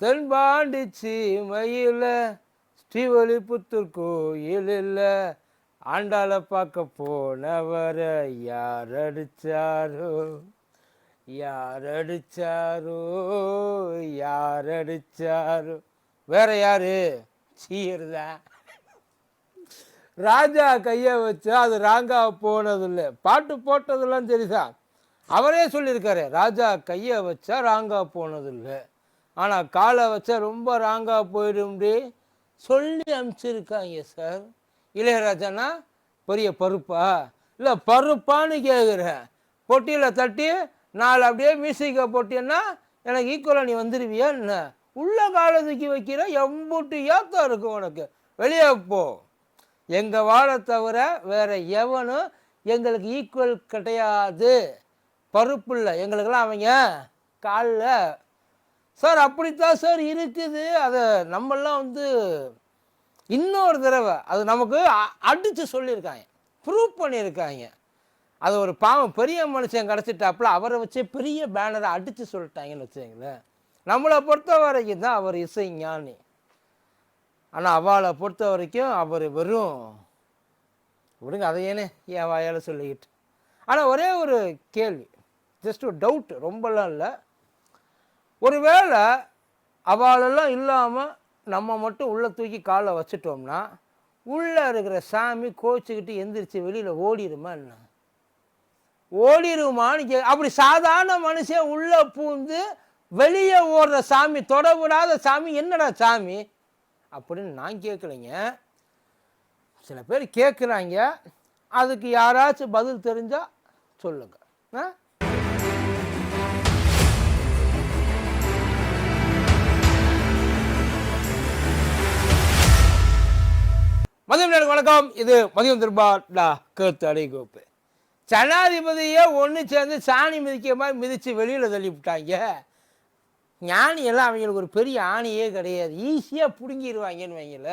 தென்பாண்டி சீமையில் ஸ்ரீவலிபுத்தூர் கோயிலில் ஆண்டாளை பார்க்க போனவர யார் அடிச்சாரோ? யார் அடிச்சாரோ? யார் அடிச்சாரோ? வேற யாரு? சீர் தான் ராஜா கையை வச்சு அது ராங்கா போனதில்லை. பாட்டு போட்டதெல்லாம் தெரியுதா அவரே சொல்லியிருக்காரு ராஜா கையை வச்சா ராங்கா போனதில்லை. ஆனால் காலை வச்சா ரொம்ப ராங்காக போயிடும்டி சொல்லி அனுப்பிச்சிருக்காங்க சார் இளையராஜனா பெரிய பருப்பா? இல்லை பருப்பான்னு கேட்குறேன் பொட்டியில் தட்டி நாலு அப்படியே மியூசிக்கை போட்டியன்னா எனக்கு ஈக்குவலாக நீ வந்துடுவியா என்ன? உள்ள காலை தூக்கி வைக்கிற எம்புட்டு ஏக்கம் இருக்கும் உனக்கு. வெளியே போ. எங்கள் வாழை தவிர வேறு எவனும் எங்களுக்கு ஈக்குவல் கிடையாது. பருப்பு இல்லை. எங்களுக்கெல்லாம் அவங்க காலில் சார் அப்படித்தான் சார் இருக்குது. அதை நம்மெல்லாம் வந்து இன்னொரு தடவை அது நமக்கு அடித்து சொல்லியிருக்காங்க. ப்ரூவ் பண்ணியிருக்காங்க. அது ஒரு பாவம். பெரிய மனுஷன் கிடச்சிட்டாப்புல அவரை வச்சே பெரிய பேனரை அடித்து சொல்லிட்டாங்கன்னு வச்சுங்களேன் நம்மளை பொறுத்த வரைக்கும் தான் அவர் இசை ஞானி. ஆனால் அவளை பொறுத்த வரைக்கும் அவர் வெறும் விடுங்க அதையேனே என் வாயால் சொல்லிக்கிட்டு. ஆனால் ஒரே ஒரு கேள்வி. ஜஸ்ட் ஒரு டவுட் ரொம்பலாம் இல்லை. ஒருவேளை அவளெல்லாம் இல்லாமல் நம்ம மட்டும் உள்ளே தூக்கி காலை வச்சுட்டோம்னா உள்ளே இருக்கிற சாமி கோச்சிக்கிட்டு எந்திரிச்சு வெளியில் ஓடிடுமா என்ன? ஓடிடுமான்னு கே அப்படி சாதாரண மனுஷன் உள்ளே பூந்து வெளியே ஓடுற சாமி தொடவிடாத சாமி என்னடா சாமி? அப்படின்னு நான் கேட்கலைங்க சில பேர் கேட்குறாங்க அதுக்கு யாராச்சும் பதில் தெரிஞ்சால் சொல்லுங்கள் ஆ? மதியம் நேரம் வணக்கம். இது மதியம் திருபாடா கருத்து கோப்பு. ஜனாதிபதியே ஒன்று சேர்ந்து சாணி மிதிக்க மாதிரி மிதித்து வெளியில் தள்ளி விட்டாங்க ஞானியெல்லாம் அவங்களுக்கு ஒரு பெரிய ஆணியே கிடையாது. ஈஸியாக பிடுங்கிடுவாங்கன்னு வைங்கள.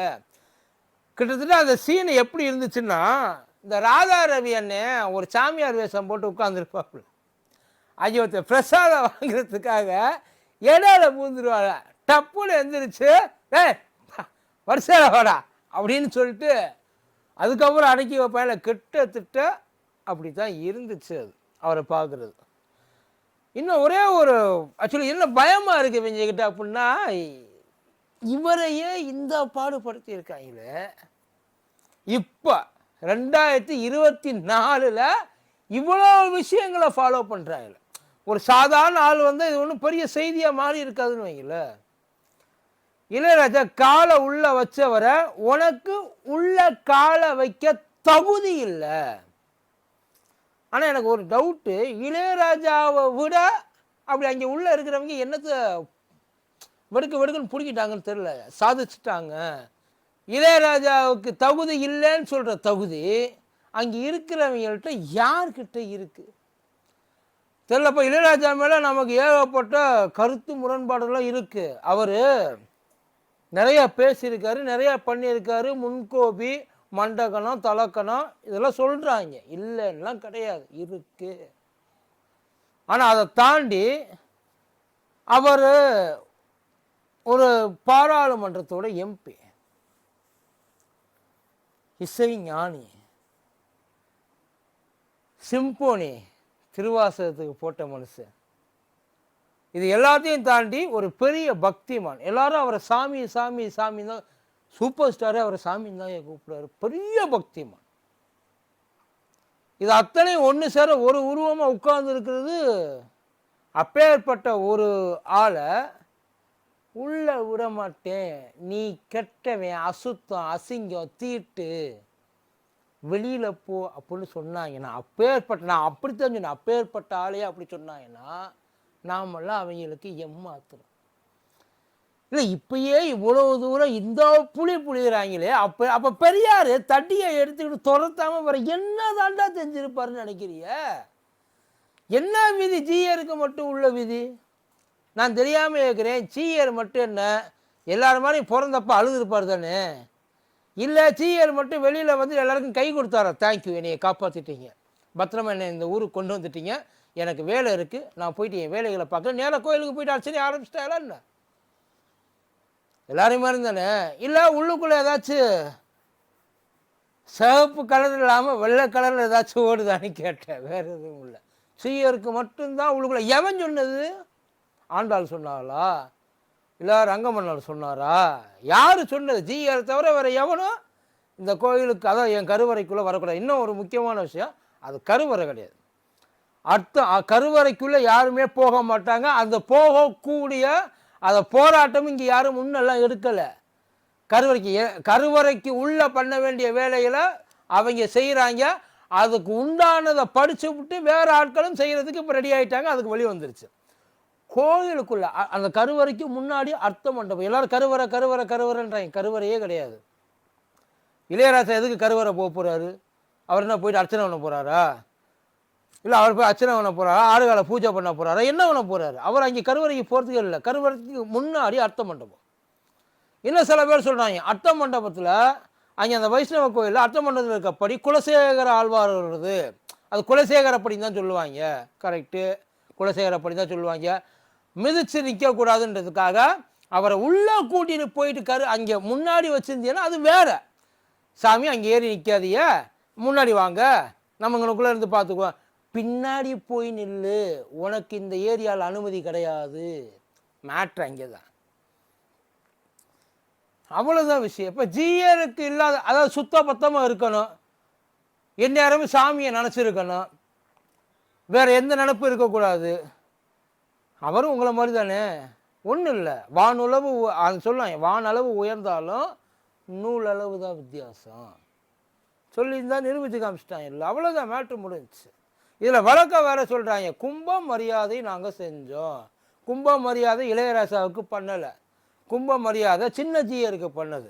கிட்டத்தட்ட அந்த சீன் எப்படி இருந்துச்சுன்னா இந்த ராதா ரவி அண்ணன் ஒரு சாமியார் வேஷம் போட்டு உட்காந்துருப்பாப்புல ஐயோ பிரசாதம் வாங்குறதுக்காக இடையில பூந்துருவாங்க டப்புன்னு எந்திரிச்சு ஏ வருஷம் வாடா. அப்படின்னு சொல்லிட்டு அதுக்கப்புறம் அடக்கி வைப்பாங்க கிட்டத்திட்ட அப்படி தான் இருந்துச்சு அது அவரை பார்க்குறது. இன்னும் ஒரே ஒரு ஆக்சுவலி என்ன பயமாக இருக்குது இவங்ககிட்ட அப்படின்னா இவரையே இந்த பாடுபடுத்தி இருக்காங்களே இப்போ ரெண்டாயிரத்தி இருபத்தி நாலில் இவ்வளோ விஷயங்களை ஃபாலோ பண்ணுறாங்க ஒரு சாதாரண ஆள் வந்து இது ஒன்றும் பெரிய செய்தியாக மாறி இருக்காதுன்னு வைங்களேன். இளையராஜா காலை உள்ள வச்சவரை உனக்கு உள்ள காலை வைக்க தகுதி இல்லை. ஆனால் எனக்கு ஒரு டவுட்டு இளையராஜாவை விட அப்படி அங்கே உள்ளே இருக்கிறவங்க என்னத்தை வெடுக்கு வெடுக்குன்னு பிடிக்கிட்டாங்கன்னு தெரில சாதிச்சிட்டாங்க. இளையராஜாவுக்கு தகுதி இல்லைன்னு சொல்கிற தகுதி அங்கே இருக்கிறவங்கள்ட்ட யார்கிட்ட இருக்குது தெரியலப்பா இளையராஜா மேலே நமக்கு ஏகப்பட்ட கருத்து முரண்பாடுலாம் இருக்குது அவர் நிறையா பேசியிருக்காரு நிறையா பண்ணியிருக்காரு. முன்கோபி மண்டகணம் தலக்கணம் இதெல்லாம் சொல்கிறாங்க இல்லைன்னெலாம் கிடையாது. இருக்கு. ஆனால் அதை தாண்டி அவர் ஒரு பாராளுமன்றத்தோட எம்பி. இசை ஞானி. சிம்போனி திருவாசகத்துக்கு போட்ட மனுஷன். இது எல்லாத்தையும் தாண்டி ஒரு பெரிய பக்திமான். எல்லாரும் அவரை சாமி சாமி சாமி தான் சூப்பர் ஸ்டாரே அவரை சாமின்னு தான் கூப்பிடுறாரு. பெரிய பக்திமான். இது அத்தனையும் ஒன்று சேர ஒரு உருவமாக உட்கார்ந்து இருக்கிறது அப்பேற்பட்ட ஒரு ஆளை உள்ளே விட மாட்டேன். நீ கெட்டவன் அசுத்தம் அசிங்கம் தீட்டு வெளியில் போ அப்படின்னு சொன்னாங்கன்னா அப்பேற்பட்ட நான் அப்படித்தான் சொன்னேன் அப்பேற்பட்ட ஆளையே அப்படி சொன்னாங்கன்னா நாமெல்லாம் அவங்களுக்கு ஏமாத்துறோம் இல்லை இப்பயே இவ்வளவு தூரம் இந்த புளி புளிகிறாங்களே அப்போ அப்போ பெரியார் தட்டியை எடுத்துக்கிட்டு துரத்தாமல் வர என்ன தாண்டா தெரிஞ்சிருப்பாருன்னு நினைக்கிறிய? என்ன விதி? ஜீயருக்கு மட்டும் உள்ள விதி? நான் தெரியாமல் இருக்கிறேன் சீயர் மட்டும் என்ன? எல்லாரும் மாதிரி பிறந்தப்ப அழுதுருப்பார் தானே? இல்லை சீயர் மட்டும் வெளியில் வந்து எல்லாருக்கும் கை கொடுத்தாரா? தேங்க்யூ என்னையை காப்பாற்றிட்டீங்க பத்திரமா என்னை இந்த ஊருக்கு கொண்டு வந்துட்டீங்க. எனக்கு வேலை இருக்குது நான் போயிட்டு என் வேலைகளை பார்க்குறேன். நேராக கோயிலுக்கு போயிட்டு அர்ச்சனை ஆரம்பிச்சிட்டாங்களா என்ன? எல்லாரையும் மாதிரி தானே? இல்லை உள்ளுக்குள்ளே ஏதாச்சும் சிவப்பு கலர் இல்லாமல் வெள்ளை கலரில் ஏதாச்சும் ஓடுதான்னு கேட்டேன். வேறு எதுவும் இல்லை. சீயருக்கு மட்டும்தான் உள்ளுக்குள்ள. எவன் சொன்னது? ஆண்டாள் சொன்னாங்களா இல்லை ரங்கமன்னர் சொன்னாரா? யார் சொன்னது? ஜீயரை தவிர வேறு எவனும் இந்த கோயிலுக்கு அதான் என் கருவறைக்குள்ளே வரக்கூடாது. இன்னும் ஒரு முக்கியமான விஷயம் அது கருவறை கிடையாது. அர்த்தம் கருவறைக்குள்ளே யாருமே போக மாட்டாங்க. அந்த போகக்கூடிய அதை போராட்டம் இங்கே யாரும் முன்னெல்லாம் எடுக்கலை. கருவறைக்கு ஏ- கருவறைக்கு உள்ளே பண்ண வேண்டிய வேலையில் அவங்க செய்கிறாங்க. அதுக்கு உண்டானதை படித்து விட்டு வேறு ஆட்களும் செய்கிறதுக்கு இப்போ ரெடி ஆயிட்டாங்க. அதுக்கு வழி வந்துருச்சு. கோயிலுக்குள்ள அந்த கருவறைக்கு முன்னாடி அர்த்த மண்டபம். எல்லோரும் கருவறை கருவறை கருவறைன்றாங்க. கருவறையே கிடையாது. இளையராஜா எதுக்கு கருவறை போக போகிறாரு அவர் என்ன போயிட்டு அர்ச்சனை பண்ண போகிறாரா இல்லை அவர் போய் அர்ச்சனை பண்ண போகிறாரா ஆறுகால பூஜை பண்ண போகிறாரா என்ன பண்ண போகிறாரு அவர் அங்கே கருவறைக்கு போகிறதுக்கு இல்லை. கருவறைக்கு முன்னாடி அர்த்த மண்டபம். இன்னும் சில பேர் சொல்கிறாங்க அர்த்த மண்டபத்தில் அங்கே அந்த வைஷ்ணவ கோயிலில் அர்த்த மண்டபத்தில் இருக்கப்படி குலசேகர ஆழ்வார் வருது. அது குலசேகரப்படின்னு தான் சொல்லுவாங்க. கரெக்டு குலசேகரப்படி தான் சொல்லுவாங்க. மிதிச்சு நிற்கக்கூடாதுன்றதுக்காக அவரை உள்ளே கூட்டிகிட்டு போயிட்டு கரு அங்கே முன்னாடி வச்சுருந்தீங்கன்னா அது வேறு. சாமி அங்கே ஏறி நிற்காதீங்க முன்னாடி வாங்க. நம்மங்களுக்குள்ளே இருந்து பார்த்துக்குவோம். பின்னாடி போய் நில்லு. உனக்கு இந்த ஏரியாவில் அனுமதி கிடையாது. மேட்ரு அங்கே தான் அவ்வளோதான் விஷயம். இப்போ ஜீயருக்கு இல்லாத அதாவது சுத்த பத்தமாக இருக்கணும். எந்நேரமும் சாமியை நினச்சிருக்கணும். வேறு எந்த நினப்பும் இருக்கக்கூடாது. அவரும் உங்களை மாதிரி தானே ஒன்றும் இல்லை வானுளவு அது சொல்லலாம். வானளவு உயர்ந்தாலும் நூலளவு தான் வித்தியாசம். சொல்லியிருந்தா நிரூபித்து காமிச்சிட்டாங்க இல்லை அவ்வளோதான் மேட்ரு முடிஞ்சுச்சு. இதில் வழக்க வேற சொல்கிறாங்க கும்ப மரியாதை நாங்கள் செஞ்சோம். கும்ப மரியாதை இளையராசாவுக்கு பண்ணலை. கும்ப மரியாதை சின்ன ஜீயருக்கு பண்ணது.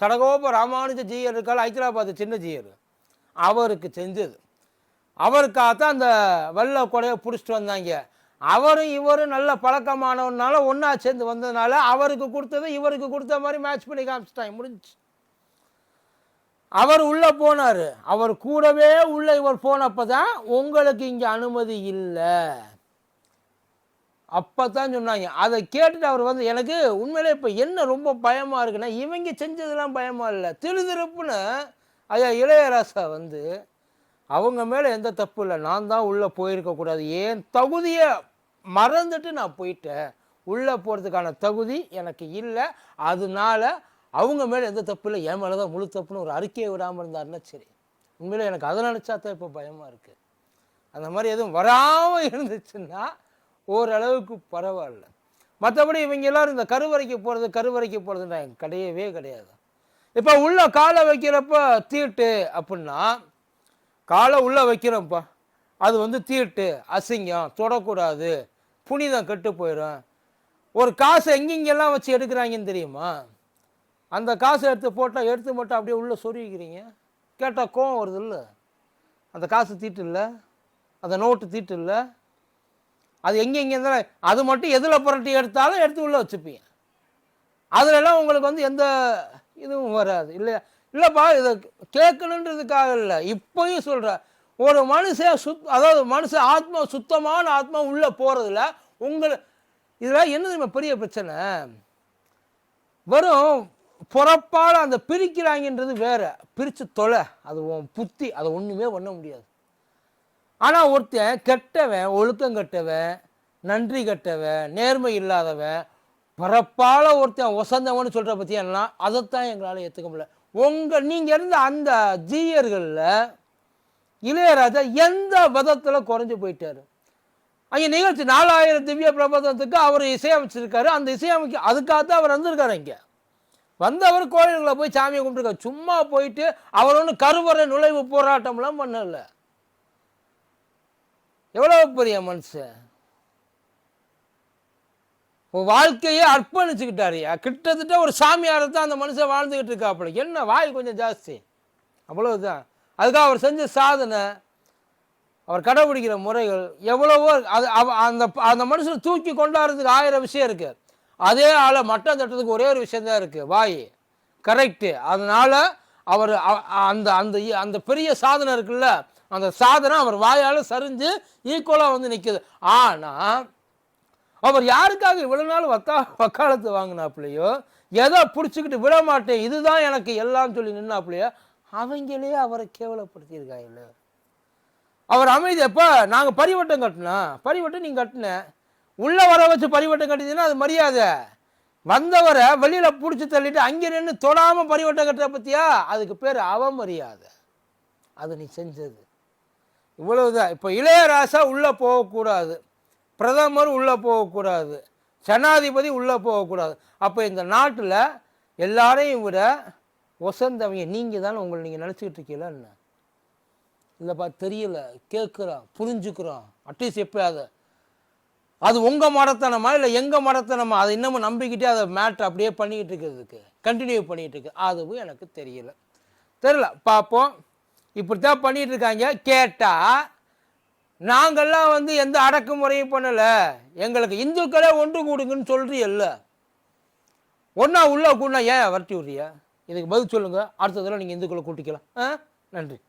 சடகோப ராமானுஜ ஜீயர் இருக்கால் ஹைதராபாத் சின்ன ஜீயர். அவருக்கு செஞ்சது. அவருக்காகத்தான் அந்த வெள்ளை கொடையை பிடிச்சிட்டு வந்தாங்க. அவரும் இவரும் நல்ல பழக்கமானவனால ஒன்றா சேர்ந்து வந்ததுனால அவருக்கு கொடுத்தது இவருக்கு கொடுத்த மாதிரி மேட்ச் பண்ணி காமிச்சிட்டாங்க. முடிஞ்சு அவர் உள்ளே போனார். அவர் கூடவே உள்ள இவர் போனப்போ தான் உங்களுக்கு இங்கே அனுமதி இல்லை. அப்போ தான் சொன்னாங்க. அதை கேட்டுட்டு அவர் வந்து எனக்கு உண்மையிலே இப்போ என்ன ரொம்ப பயமாக இருக்குன்னா இவங்க செஞ்சதெல்லாம் பயமாக இல்லை. திருதிருப்புன்னு ஐயா இளையராசா வந்து அவங்க மேலே எந்த தப்பு இல்லை. நான் தான் உள்ளே போயிருக்கக்கூடாது ஏன் தகுதியை மறந்துட்டு நான் போயிட்டேன். உள்ளே போகிறதுக்கான தகுதி எனக்கு இல்லை. அதனால அவங்க மேலே எந்த தப்பு இல்லை என் மேலே தான் முழு தப்புன்னு ஒரு அறிக்கையை விடாமல் இருந்தாருன்னா சரி. உண்மையில் எனக்கு அதை நினச்சா தான் இப்போ பயமாக இருக்குது அந்த மாதிரி எதுவும் வராமல் இருந்துச்சுன்னா ஓரளவுக்கு பரவாயில்ல. மற்றபடி இவங்க எல்லாரும் இந்த கருவறைக்கு போகிறது கருவறைக்கு போகிறதுனா கிடையவே கிடையாது. இப்போ உள்ள காலை வைக்கிறப்ப தீட்டு அப்படின்னா காலை உள்ளே வைக்கிறோம்ப்பா. அது வந்து தீட்டு அசிங்கம் தொடக்கூடாது புனிதம் கெட்டு போயிடும் ஒரு காசு எங்கெங்கெல்லாம் வச்சு எடுக்கிறாங்கன்னு தெரியுமா? அந்த காசை எடுத்து போட்டால் எடுத்து மட்டும் அப்படியே உள்ளே சொருகிக்கிறீங்க? கேட்டால் கோவம் வருது இல்லை அந்த காசு தீட்டு இல்லை அந்த நோட்டு தீட்டு இல்லை அது எங்கே எங்கே இருந்தாலும் அது மட்டும் எதில் புரட்டி எடுத்தாலும் எடுத்து உள்ளே வச்சுப்பீங்க. அதுலலாம் உங்களுக்கு வந்து எந்த இதுவும் வராது. இல்லையா? இல்லைப்பா இதை கேட்கணுன்றதுக்காக இல்லை. இப்போயும் சொல்கிறேன் ஒரு மனுஷன் சுத் அதாவது மனுஷன் ஆத்மா சுத்தமான ஆத்மா உள்ளே போகிறதுல உங்களை இதில் என்ன தெரியுமா பெரிய பிரச்சனை? வெறும் புறப்பால் அந்த பிரிக்கிறாங்கன்றது வேற. பிரித்து தொலை. அது உன் புத்தி. அதை ஒன்றுமே பண்ண முடியாது. ஆனால் ஒருத்தன் கெட்டவன் ஒழுக்கம் கெட்டவன் நன்றி கெட்டவன் நேர்மை இல்லாதவன் பிறப்பால் ஒருத்தன் ஒசந்தவன்னு சொல்கிற பற்றியெல்லாம் அதைத்தான் எங்களால் ஏற்றுக்க முடியல. உங்கள் நீங்கள் இருந்த அந்த ஜீயர்களில் இளையராஜா எந்த விதத்தில் குறைஞ்சி போயிட்டார்? அங்கே நிகழ்ச்சி நாலாயிரம் திவ்ய பிரபந்தத்துக்கு அவர் இசையமைச்சிருக்காரு. அந்த இசையமைக்க அதுக்காக தான் அவர் வந்திருக்காரு இங்கே வந்தவர் கோயில்களை போய் சாமியை கும்பிட்டுருக்க. சும்மா போயிட்டு அவர் ஒன்றும் கருவறை நுழைவு போராட்டம்லாம் பண்ணல. எவ்வளோ பெரிய மனுஷன்? வாழ்க்கையே அர்ப்பணிச்சுக்கிட்டாருயா கிட்டத்தட்ட ஒரு சாமியாரை தான் அந்த மனுஷன் வாழ்ந்துக்கிட்டு இருக்காப்புல. என்ன வாய் கொஞ்சம் ஜாஸ்தி. அவ்வளவுதான். அதுக்காக அவர் செஞ்ச சாதனை அவர் கடைபிடிக்கிற முறைகள் எவ்வளவோ அது அவ- அந்த அந்த மனுஷனை தூக்கி கொண்டாடுறதுக்கு ஆயிரம் விஷயம் இருக்கு. அதே ஆளை மட்டம் தட்டுறதுக்கு ஒரே ஒரு விஷயம் தான் இருக்குது வாய். கரெக்டு அதனால் அவர் அந்த அந்த அந்த பெரிய சாதனை இருக்குல்ல அந்த சாதனை அவர் வாயால் சரிஞ்சு ஈக்குவலாக வந்து நிற்குது ஆனால் அவர் யாருக்காக இவ்வளோ நாள் வக்கா வக்காலத்து வாங்கினாப்புலையோ எதை பிடிச்சிக்கிட்டு விட மாட்டேன் இதுதான் எனக்கு எல்லாம் சொல்லி நின்னாப்புலையோ அவங்களே அவரை கேவலப்படுத்தியிருக்காங்களே அவர் அமைதி எப்போ? நாங்கள் பரிவட்டம் கட்டினோம். பரிவட்டம் நீங்கள் கட்டினேன் உள்ளே வர வச்சு பரிவட்டம் கட்டினீங்கன்னா அது மரியாதை. வந்தவரை வெளியில் பிடிச்சி தள்ளிட்டு அங்கே நின்று தொடாமல் பரிவட்டம் கட்டுற பற்றியா அதுக்கு பேர் அவமரியாதை. அது நீ செஞ்சது. இவ்வளவுதான். இப்போ இளையராசா உள்ளே போகக்கூடாது. பிரதமர் உள்ளே போகக்கூடாது. ஜனாதிபதி உள்ளே போகக்கூடாது. அப்போ இந்த நாட்டில் எல்லாரையும் விட ஒசந்தவங்க நீங்கள் தானே உங்களை நீங்கள் நினச்சிக்கிட்டு இருக்கீங்களா என்ன? இல்லைப்பா தெரியல. கேட்குறோம் புரிஞ்சுக்கிறோம் அட்லீஸ்ட் எப்பயாவது அது உங்கள் மடத்தனமா இல்லை எங்கள் மடத்தனமா? அதை இன்னமும் நம்பிக்கிட்டே அதை மேட்ரு அப்படியே பண்ணிக்கிட்டு இருக்கிறதுக்கு கண்டினியூ பண்ணிகிட்டு இருக்கு. அதுவும் எனக்கு தெரியல. தெரியல. பார்ப்போம். இப்படித்தான் பண்ணிகிட்டு இருக்காங்க. கேட்டால் நாங்கள்லாம் வந்து எந்த அடக்குமுறையும் பண்ணலை. எங்களுக்கு இந்துக்களே ஒன்று கூடுங்கன்னு சொல்கிறீல்ல ஒன்றா உள்ள கூடனா ஏன் வரட்டி விட்றியா? இதுக்கு பதில் சொல்லுங்கள் அடுத்த தடவை நீங்கள் இந்துக்களை கூட்டிக்கலாம். ஆ? நன்றி.